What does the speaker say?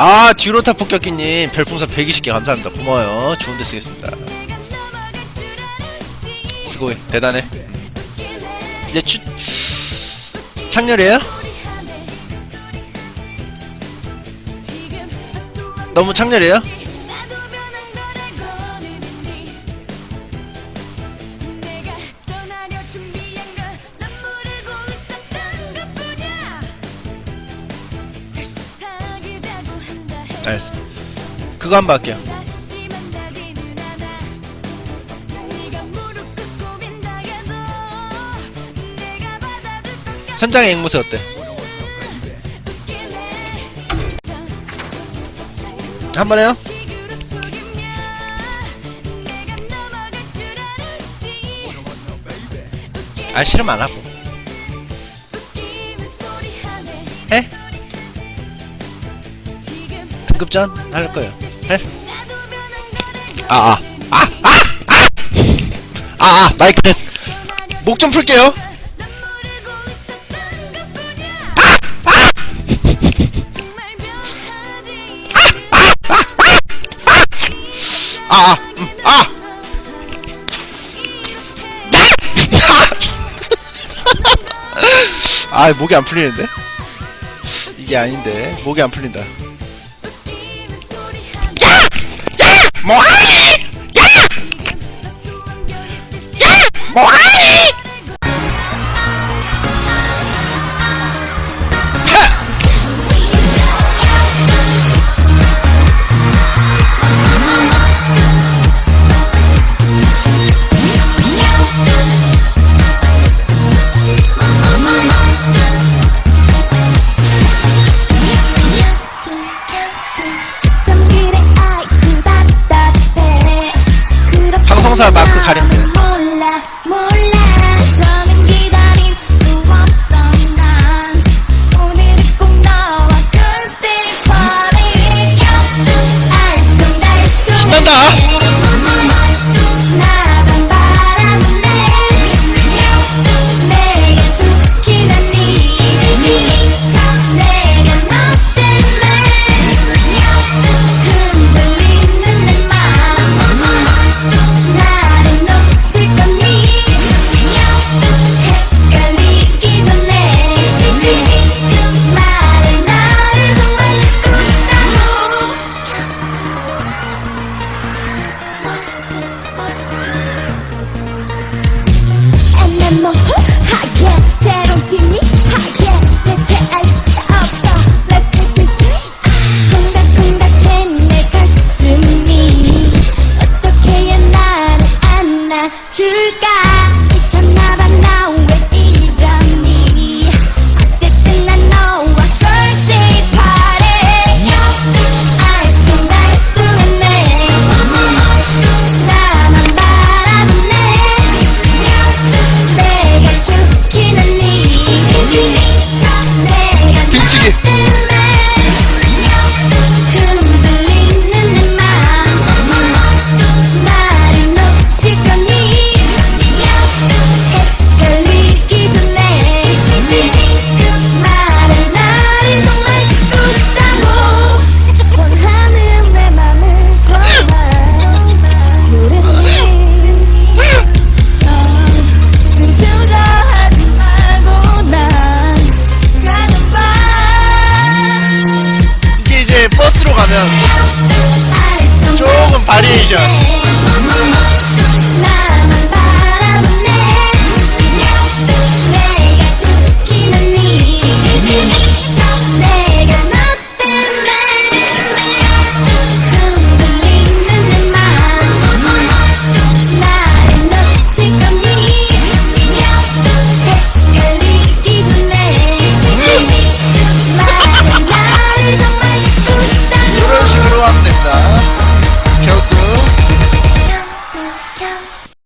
아 듀로타 폭격기님 별풍선 120개 감사합니다. 고마워요. 좋은데 쓰겠습니다. 수고해 대단해. 이제 추 창렬이에요? 너무 창렬이에요? 알았어 그거 한번 할게요 선장의 앵무새 어때? 한 번 해요? 아 실험 안 하고 등급전 할 거예요 해? 아 아 아! 아! 아! 아! 아! 마이크 테스트 목 좀 풀게요 아! 아! 음, 아! 아 목이 안 풀리는데? 이게 아닌데 목이 안 풀린다 More. Birthday party 알쏭달쏭 신난다. 너 이